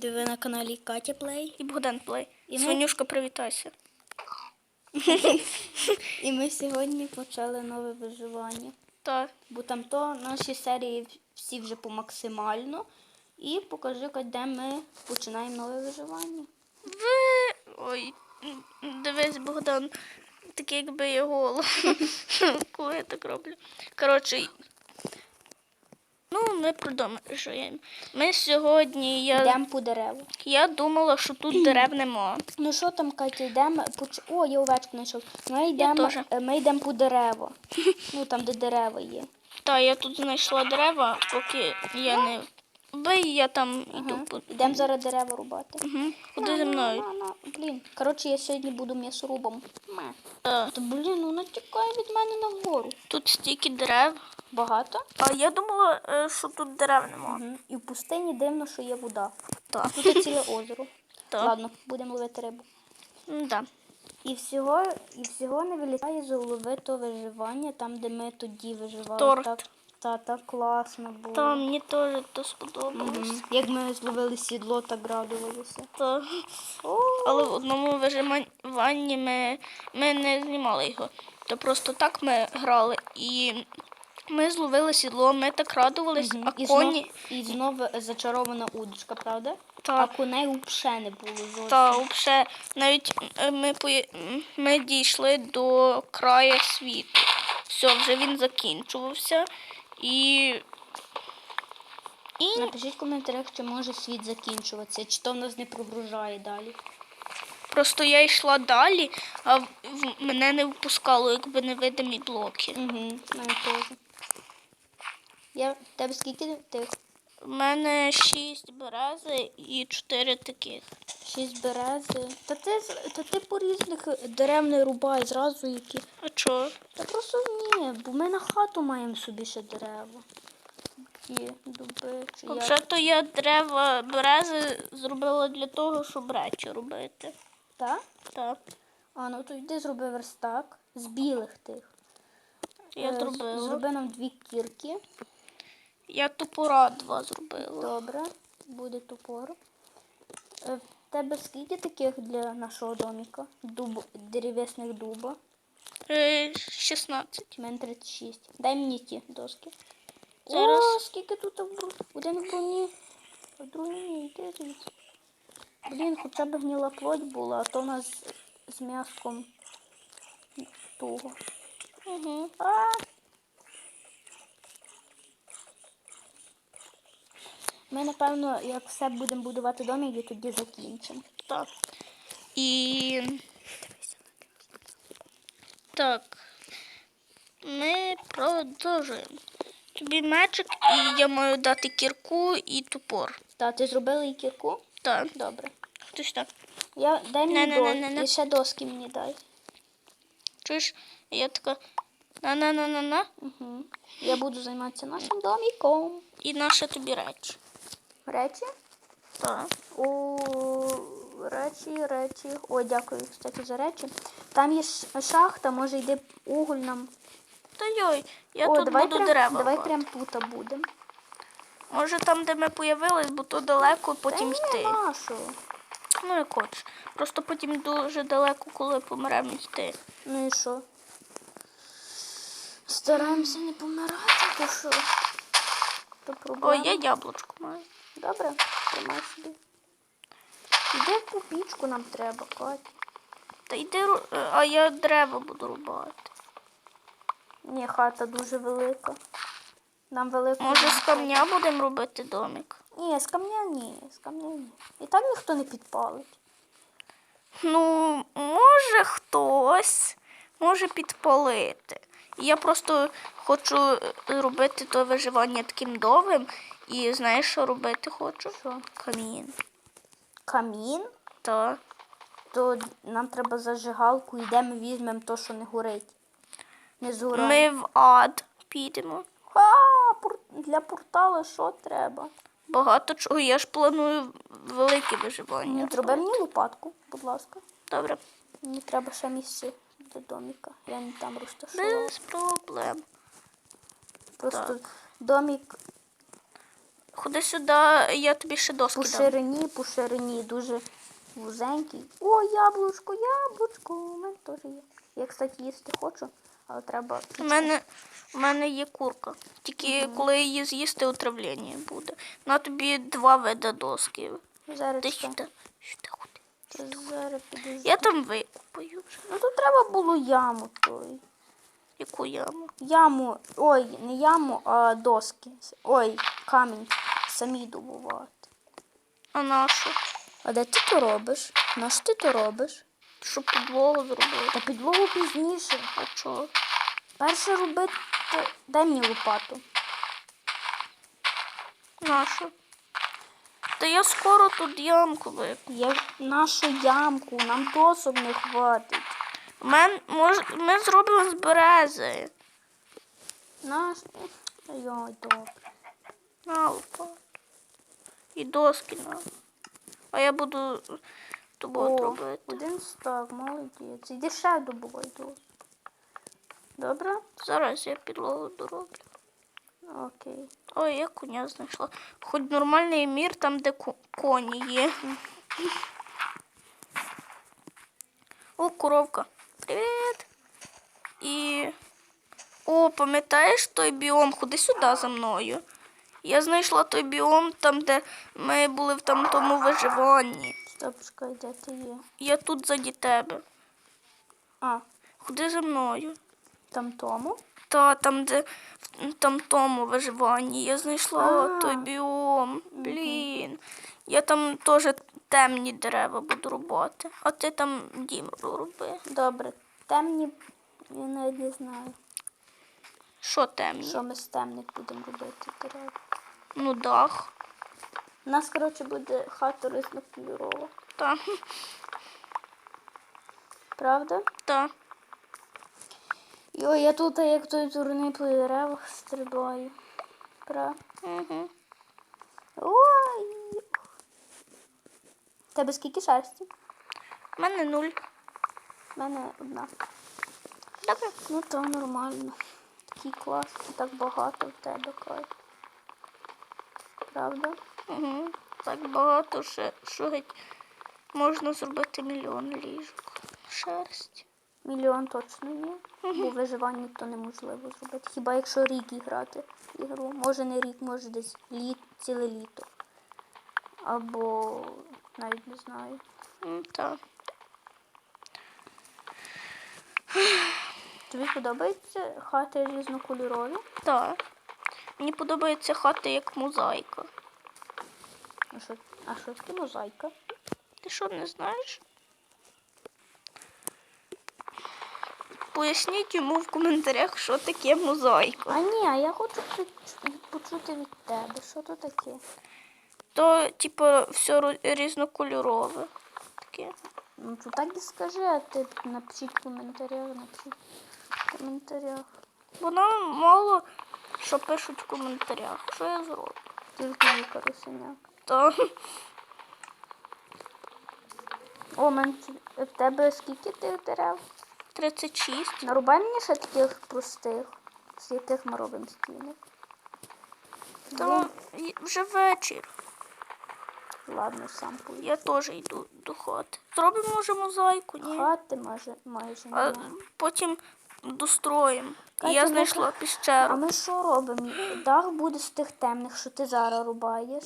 Привіт, ви на каналі Катя Плей. І Богдан Плей. І ми- привітайся. І ми сьогодні почали нове виживання. Так. Бо там то наші серії всі вже по максимально. І покажи, де ми починаємо нове виживання. Ви. Ой, дивись, Богдан. Такий, якби я голо. Коли я так роблю. Коротше. Ну, ми продовжуємо. Ми сьогодні. Я, Йдемо по дереву. я думала, що тут дерев нема. Ну що там, Катя, йдемо. О, я овечку знайшов. Ми йдемо, е, ми йдемо по дереву. Ну там, де дерева є. Та, я тут знайшла дерева, поки я не. Бий, я там йду. Ага. Йдемо зараз дерева рубати. Угу. Куди зі мною? На, на, на. Блін. Коротше, я сьогодні буду м'ясорубом. Ме. Та, блін, вона тікає від мене нагору. Тут стільки дерев. Багато? А я думала, е, що тут дерев нема. Угу. І в пустині дивно, що є вода. Так. Тут ціле озеро. Так. Ладно, будемо ловити рибу. Да. І всього, і всього не вилітає з голови то виживання, там, де ми тоді виживали. Торт. Так, та, так класно було. Та мені теж то сподобалось. Мгм. Як ми зловили сідло, так радувалися. Та. Але в одному виживанні ми, ми не знімали його. То просто так ми грали і ми зловили сідло, ми так радувались, а і, коні. знов, і знову зачарована удочка, правда? Так. А коней взагалі не було зовсім. Та взагалі навіть е, ми, пої- ми дійшли до краю світу. Все, вже він закінчувався. І, і Напишіть в коментарях, чи може світ закінчуватися, чи то в нас не прогружає далі. просто я йшла далі, а в- мене не впускало, якби невидимі блоки. Угу, мене теж. Я тебе скільки тих? У мене шість берези і чотири таких. Шість берези. Та ти, з- та ти по різних дерев не рубай зразу які. А чого? Та просто ні, бо ми на хату маємо собі ще дерева. Ті дуби, чи як. Взагалі-то я дерева берези зробила для того, щоб речі робити. Так? Так, А, ну то йди зроби верстак з білих тих. я Е, зробила. Зроби нам дві кірки. Я топора два зробила. Добре, буде топор. Е, В тебе скільки таких для нашого доміка? Дуб, дерев'ясних дуба? Е, 16. У мене 36. Дай мені ті доски. Зараз. О, скільки тут в- один в броні, а другий ні, звідси. Блін, хоча б гніла плоть була, а то у нас з м'яском туго. Угу. А! Ми, напевно, як все будемо будувати домик, і тоді закінчимо. Так. І. Так. Ми продовжуємо. Тобі мечик, і я маю дати кірку і топор. Та, ти зробила і кірку? Так. Добре. Хтось так. Я, дай мені Не-не-не-не-не. І ще доски мені дай. Чуєш? Я така. На-на-на-на-на. Угу. Я буду займатися нашим доміком. І наша тобі реч. Речі? Так. О, речі, речі. О, дякую, кстати, за речі. Там є шахта, може йде уголь нам. Та йой, я О, тут давай буду прям, дерева. Давай прям тут будемо. Може там, де ми появились, бо то далеко, потім Та йти. нашого. Ну як хочеш. Просто потім дуже далеко, коли помремо йти. Ну і що? Стараємося не помирати, то що? Ой, проблема. я яблучко маю. Добре, тримай собі. Іди купічку нам треба, Катя. Та йди, е, а я дерева буду рубати. Ні, хата дуже велика. Нам велика. Може, з камня будемо робити домик? Ні, з камня ні, з камня ні. І так ніхто не підпалить. Ну, може хтось може підпалити. Я просто хочу е, робити то виживання таким довгим. І знаєш, що робити хочу? Що? Камін. Камін, Та. то нам треба зажигалку, і де ми візьмемо то, що не горить. Не згорає. Ми в ад підемо. А, для порталу що треба? Багато чого. Я ж планую велике виживання. Зроби мені лопатку, будь ласка. Добре. Мені треба ще місце до доміка. Я не там розташувала. Без проблем. Просто так. домік. Ходи сюди, я тобі ще доски По ширині, по ширині дуже вузенький. О, яблучко, яблучко. У мене теж є. Я, кстати, їсти хочу, але треба. У мене, у мене є курка. Тільки коли її з'їсти, отравлення буде. На тобі два вида доски. Зараз Ти сюди, сюди. Зараз. Я там викупаю. Ну тут треба було яму той. Яку яму? Яму, ой, не яму, а доски. Ой, камінь. Самі добувати. А нашу? А де ти то робиш? На що ти то робиш? Щоб підлогу зробити. Та підлогу пізніше. А чого? Перше робити. Дай мені лопату. Нашу? Та я скоро тут ямку викуплю. Я нашу ямку, нам досок не хватить. Мен, мож, ми зробимо з берези. Наш. Йой, добре. На лопату. І доски на. А я буду тобою робити. один стак, молодець. Іди ще добувай досок. Добре? Зараз я підлогу дороблю. Окей. Ой, я коня знайшла. Хоч нормальний мір там, де коні є. О, коровка. Привіт. І. О, пам'ятаєш той біом? Ходи сюди за мною. Я знайшла той біом там, де ми були в там тому виживанні. Стоп, чекай, де ти є? Я тут заді тебе. А, Ходи за мною. там тому? Та там, де в там тому виживанні. Я знайшла А. той біом. Блін. Я там теж темні дерева буду рубати. А ти там дім роби. Добре. Темні, я навіть не знаю, Що темні? що ми з темних будемо робити. дерева. Ну, дах. У нас, коротше, буде хата різнокольорова. Та. Правда? Та. Йой, я тут як той дурний по деревах стрибаю. Пра. Угу. Ой. Тебе скільки шерсті? У мене нуль. У мене одна. Добре. Ну то нормально. Такий клас, так багато в тебе кай. Правда? Угу. Так багато ще, що геть можна зробити мільйон ліжок. Шерсть. Мільйон точно ні. Бо виживання то неможливо зробити. Хіба якщо рік грати в ігру. Може не рік, може десь літ, ціле літо. Або навіть не знаю. М, Та. Тобі подобаються хати різнокольорові? Та. Мені подобається хата як мозаїка. А що, а що таке мозаїка? Ти що не знаєш? Поясніть йому в коментарях, що таке мозаїка. А ні, а я хочу почути від тебе. Що то таке? То, типу, все різнокольорове. Таке. Ну то так і скажи, а ти напишіть в коментарях, напишіть в коментарях. Вона мало що пишуть в коментарях. Що я зроблю? Тільки Віка Русиняк. То О, мен, в тебе скільки тих дерев? 36. Нарубай мені ще таких простих, з яких ми робимо стіни. То вже вечір. Ладно, сам поїду. Я теж йду до хати. Зробимо вже мозаїку, ні? Хати майже, майже А немає. потім достроїмо. І Катя, я ну, знайшла А піщеру. ми що робимо? Дах буде з тих темних, що ти зараз рубаєш.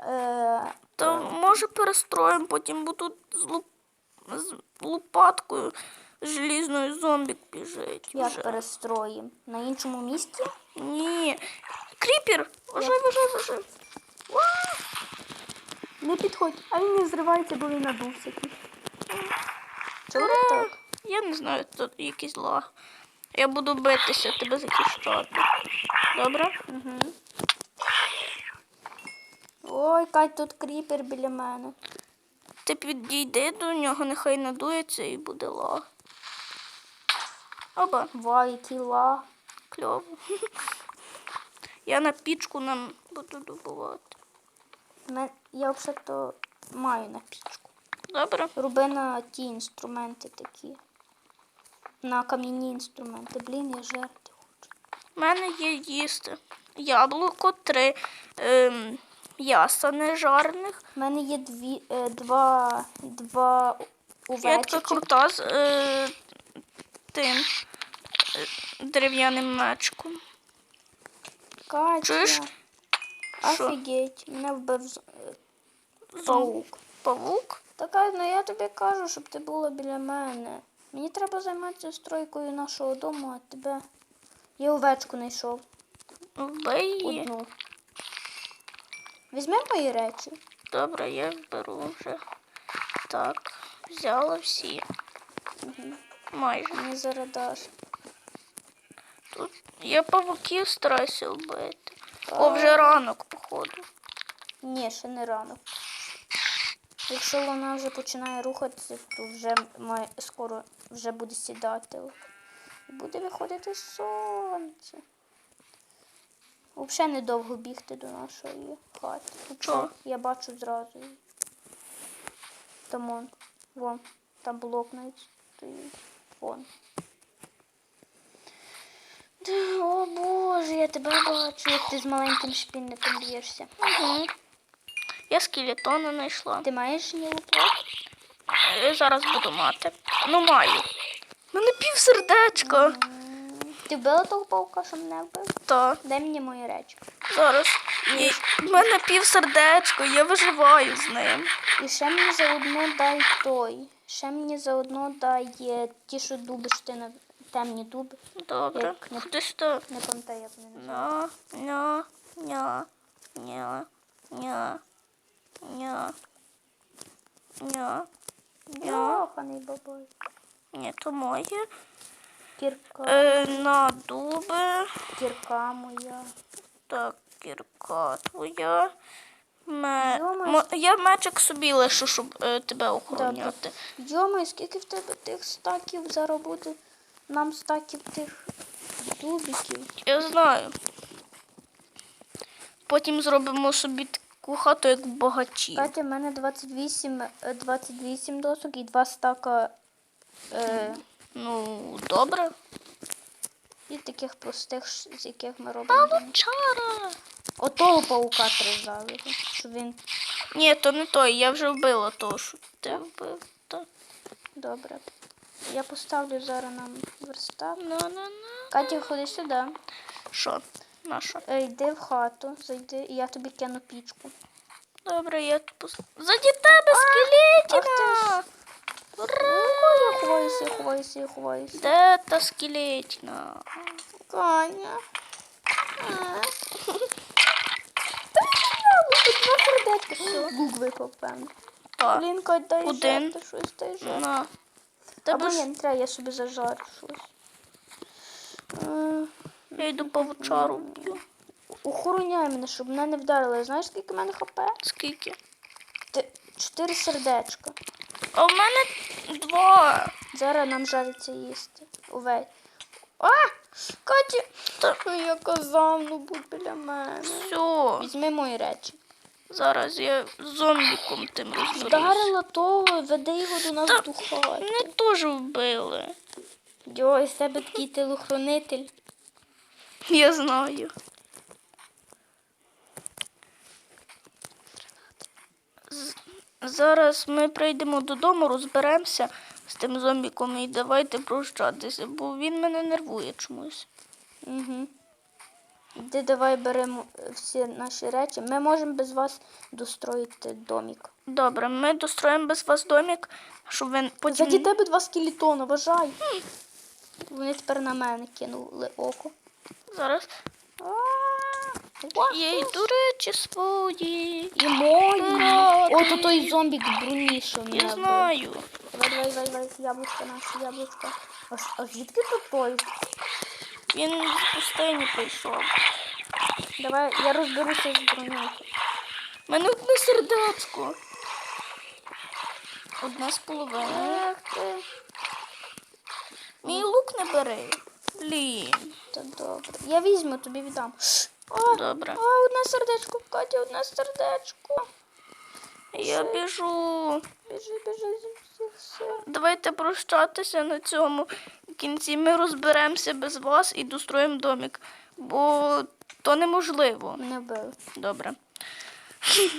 Е, То може перестроїмо, потім буду з, луп... з лопаткою желізною зомбік біжить. як вже. перестроїм? На іншому місці? Ні. Кріпер! Вижи, вижи, вижи. Не підходь, а він не зривається, бо він надувся. Чого так? Я не знаю, тут якийсь лаг. Я буду битися, тебе захищати. Добре? Угу. Ой, Кать, тут кріпер біля мене. Ти підійди до нього, нехай надується і буде лаг. Оба, Вау, який кльово. Я на пічку нам буду добувати. Я взагалі маю на пічку. Добре? Роби на ті інструменти такі. На кам'яні інструменти. Блін, я жерти хочу. У мене є їсти. яблуко, три ем, м'яса нежарних. У мене є дві, е, два, два Я така крута е, тим е, дерев'яним мечком. Катя. Чуєш? Офігеть, мене вбив паук. Павук? Така, ну я тобі кажу, щоб ти була біля мене. Мені треба займатися стройкою нашого дому, а тебе. Я овечку знайшов. Її. Одну. Візьми мої речі. Добре, я беру вже. Так, взяла всі. Майже. Не зарадаш. Тут я павуків стараюся вбити. О, вже ранок, походу. Ні, ще не рано. Якщо вона вже починає рухатися, то вже має, скоро вже буде сідати. І буде виходити сонце. Взагалі недовго бігти до нашої хати. Чого? Я бачу зразу. Там вон, вон, там блок навіть стоїть. Та, О Боже, я тебе бачу, як ти з маленьким шпінником б'єшся. Угу. Я скелетона знайшла. Ти маєш нілоплот? Е, Зараз буду мати. Ну, маю. Мене пів сердечка. Ти вбила того паука, що мене вбив? Та, Дай мені мої речі. зараз. І в мене пів сердечка, я виживаю з ним. І ще мені за заодно дай той. Ще мені заодно дай е, ті, що дуби, що ти на темні дуби. Добре. Як не- Ходи сюди. Не пам'ятаю, як вони називаються. Ня, ня, ня, ня, ня, ня, ня, ня. Йоханий бабой. Ні, то моє. Кірка, Е, на дуби. кірка моя. Так, кірка твоя. Ме... Йома. Я мечик собі лишу, щоб е, тебе охороняти. Йома, скільки в тебе тих стаків зараз буде? Нам стаків тих дубиків. Я знаю. Потім зробимо собі таку хату, як в багачі. Катя, в мене 28, е, 28 досок і два стака е, Ну, добре. і таких простих, з яких ми робимо. дом. Отого паука щоб він Ні, то не той, я вже вбила того, що ти вбив. Так. добре. Я поставлю зараз нам верстак. На-на-на. Катя, ходи сюди. Що? На що? Е, йди в хату, зайди, і я тобі кину пічку. Добре, я пос... Заді тебе скелетіна! Ура! Я ховаюся, я ховаюся, я ховаюся. Де та скелетіна? Каня. Два сердечка. Гук випав, певно. Блін, дай Один. жерти щось, дай жерти. На. Або Тебе ні, ж... не треба, я собі зажарю щось. Е, Я йду павучару б'ю. Охороняй мене, щоб мене не вдарили. Знаєш, скільки в мене хп? Скільки? Ти- Чотири сердечка. А в мене два. Зараз нам жариться їсти. Увесь. А! Катя! Я казав, ну будь біля мене. Все. Візьми мої речі. Зараз я зомбіком тим розберусь. Вдарила того, веди його до нас Та- до хати. Мене теж вбили. Йой, з тебе такий телохранитель. Я знаю. Зараз ми прийдемо додому, розберемося з тим зомбіком і давайте прощатися, бо він мене нервує чомусь. Угу. Де давай беремо всі наші речі. Ми можемо без вас достроїти домик. Добре, ми достроїмо без вас домик, щоб він потім. Заді тебе два скелетони, вважай. Вони тепер на мене кинули око. Зараз А, є й до речі свої. І мої. О, то той зомбік в броні, що мене Я знаю. Давай, давай, давай, яблучко наше, яблучко. А, а звідки тут той? Він з пустині прийшов. Давай, я розберуся з бронею. У мене одне сердечко. Одне з половиною. Мій лук не бери. Блін. Та добре. Я візьму, тобі віддам. А, Добре. а, одне сердечко, Катя, одне сердечко. Я біжу. Біжи, біжи всіх сил. Давайте прощатися на цьому кінці ми розберемося без вас і достроїмо домик, бо то неможливо. Не вбили. Добре.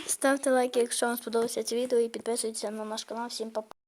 Ставте лайки, якщо вам сподобалося це відео, і підписуйтесь на наш канал. Всім па-па.